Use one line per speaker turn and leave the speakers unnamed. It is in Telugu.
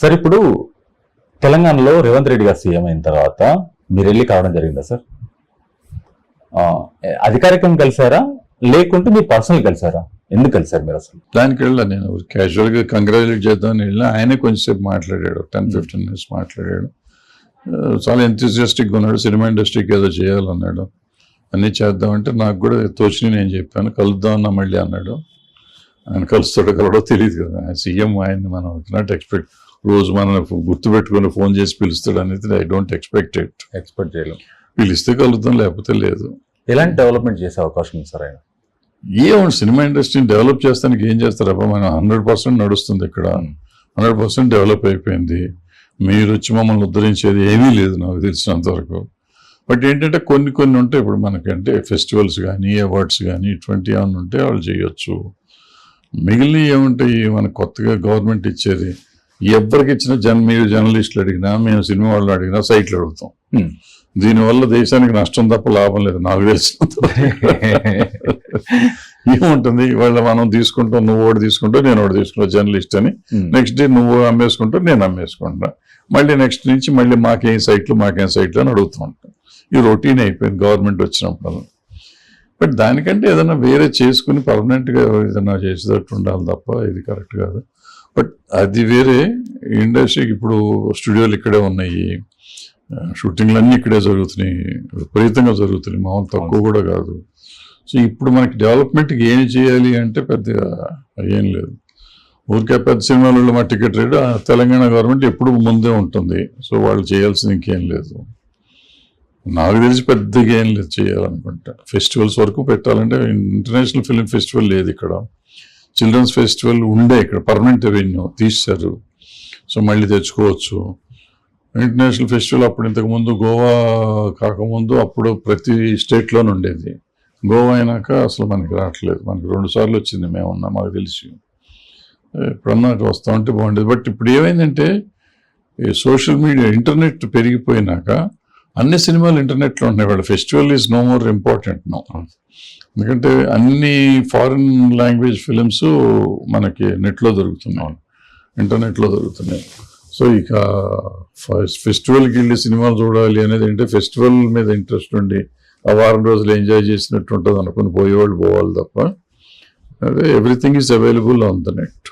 సార్ ఇప్పుడు తెలంగాణలో రేవంత్ రెడ్డి గారు సీఎం అయిన తర్వాత మీరు వెళ్ళి కావడం జరిగిందా సార్? అధికారికం అధికారికంగా కలిసారా? లేకుంటే మీరు పర్సనల్ కలిసారా? ఎందుకు కలిసారు మీరు అసలు?
దానికి వెళ్ళా నేను. క్యాజువల్గా కంగ్రాచులేట్ చేద్దామని వెళ్ళినా ఆయనే కొంచెంసేపు మాట్లాడాడు. టెన్ ఫిఫ్టీన్ మినిట్స్ మాట్లాడాడు. చాలా ఎంతూజియాస్టిక్గా ఉన్నాడు. సినిమా ఇండస్ట్రీకి ఏదో చేయాలన్నాడు. అన్నీ చేద్దామంటే నాకు కూడా తోచిని నేను చెప్పాను. కలుద్దాం అన్నా మళ్ళీ అన్నాడు. ఆయన కలుస్తాడో కలవడో తెలియదు కదా. సీఎం ఆయన్ని మనం నాట్ ఎక్స్పెక్ట్ రోజు మనం గుర్తు పెట్టుకుని ఫోన్ చేసి పిలుస్తాడు అనేది I don't expect it
expect చేయలేం.
పిలిస్తే కలుద్దాం లేకపోతే లేదు.
ఎలాంటి డెవలప్మెంట్ చేసే అవకాశం ఉంది సార్ ఆయన?
ఏముంది సినిమా ఇండస్ట్రీని డెవలప్ చేస్తానికి ఏం చేస్తారబ్బా మనం హండ్రెడ్ పర్సెంట్ నడుస్తుంది ఇక్కడ. హండ్రెడ్ పర్సెంట్ డెవలప్ అయిపోయింది. మీరు వచ్చి మమ్మల్ని ఉద్ధరించేది ఏమీ లేదు నాకు తెలిసినంత వరకు. బట్ ఏంటంటే కొన్ని కొన్ని ఉంటాయి. ఇప్పుడు మనకంటే ఫెస్టివల్స్ కానీ అవార్డ్స్ కానీ ఇటువంటి ఏమైనా ఉంటే వాళ్ళు చేయొచ్చు. మిగిలిన ఏముంటాయి? మన కొత్తగా గవర్నమెంట్ ఇచ్చేది ఎవరికి ఇచ్చిన జన్ మీరు జర్నలిస్టులు అడిగినా మేము సినిమా వాళ్ళు అడిగినా సైట్లు అడుగుతాం. దీనివల్ల దేశానికి నష్టం తప్ప లాభం లేదు. నాకు తెలిసినంత వరకు. ఏముంటుంది? ఇవాళ మనం తీసుకుంటాం నువ్వు ఒకటి తీసుకుంటావు నేను ఒకటి తీసుకుంటా జర్నలిస్ట్ అని. నెక్స్ట్ డే నువ్వు అమ్మేసుకుంటావు నేను అమ్మేసుకుంటా. మళ్ళీ నెక్స్ట్ నుంచి మళ్ళీ మాకేం సైట్లు మాకేం సైట్లు అని అడుగుతూ ఉంటాం. ఈ రొటీన్ అయిపోయింది గవర్నమెంట్ వచ్చినప్పుడు బట్ దానికంటే ఏదైనా వేరే చేసుకుని permanent గా ఏదైనా చేసేటట్టు ఉండాలి తప్ప ఇది కరెక్ట్ కాదు. బట్ అది వేరే. ఇండస్ట్రీకి ఇప్పుడు స్టూడియోలు ఇక్కడే ఉన్నాయి. షూటింగ్లు అన్నీ ఇక్కడే జరుగుతున్నాయి. విపరీతంగా జరుగుతున్నాయి. మామూలు తక్కువ కూడా కాదు. సో ఇప్పుడు మనకి డెవలప్మెంట్కి ఏం చేయాలి అంటే పెద్దగా ఏం లేదు. ఊరికే పెద్ద సినిమాలలో మా టికెట్ రేటు తెలంగాణ గవర్నమెంట్ ఎప్పుడు ముందే ఉంటుంది. సో వాళ్ళు చేయాల్సింది ఇంకేం లేదు. నాకు తెలిసి పెద్దగా ఏం లేదు చేయాలనుకుంటా. ఫెస్టివల్స్ వరకు పెట్టాలంటే ఇంటర్నేషనల్ ఫిలిం ఫెస్టివల్ లేదు ఇక్కడ. చిల్డ్రన్స్ ఫెస్టివల్ ఉండే ఇక్కడ పర్మనెంట్ రెవెన్యూ తీశారు. సో మళ్ళీ తెచ్చుకోవచ్చు. ఇంటర్నేషనల్ ఫెస్టివల్ అప్పుడు ఇంతకుముందు గోవా కాకముందు అప్పుడు ప్రతి స్టేట్లోనే ఉండేది. గోవా అయినాక అసలు మనకి రావట్లేదు. మనకి రెండు సార్లు వచ్చింది మేము ఉన్నాం మాకు తెలిసి. ఎప్పుడన్నా వస్తా ఉంటే బాగుండేది. బట్ ఇప్పుడు ఏమైందంటే ఈ సోషల్ మీడియా ఇంటర్నెట్ పెరిగిపోయినాక అన్ని సినిమాలు ఇంటర్నెట్లో ఉన్నాయి వాళ్ళ. Festival is no more important no ఎందుకంటే అన్ని ఫారిన్ లాంగ్వేజ్ ఫిలిమ్స్ మనకి నెట్లో దొరుకుతున్నాయి. ఇంటర్నెట్లో దొరుకుతున్నాయి. సో ఇక ఫస్ట్ ఫెస్టివల్కి వెళ్ళి సినిమాలు చూడాలి అనేది అంటే ఫెస్టివల్ మీద ఇంట్రెస్ట్ ఉండి ఆ వారం రోజులు ఎంజాయ్ చేసినట్టు ఉంటుంది అనుకుని పోయేవాళ్ళు పోవాలి తప్ప అదే everything is available on the net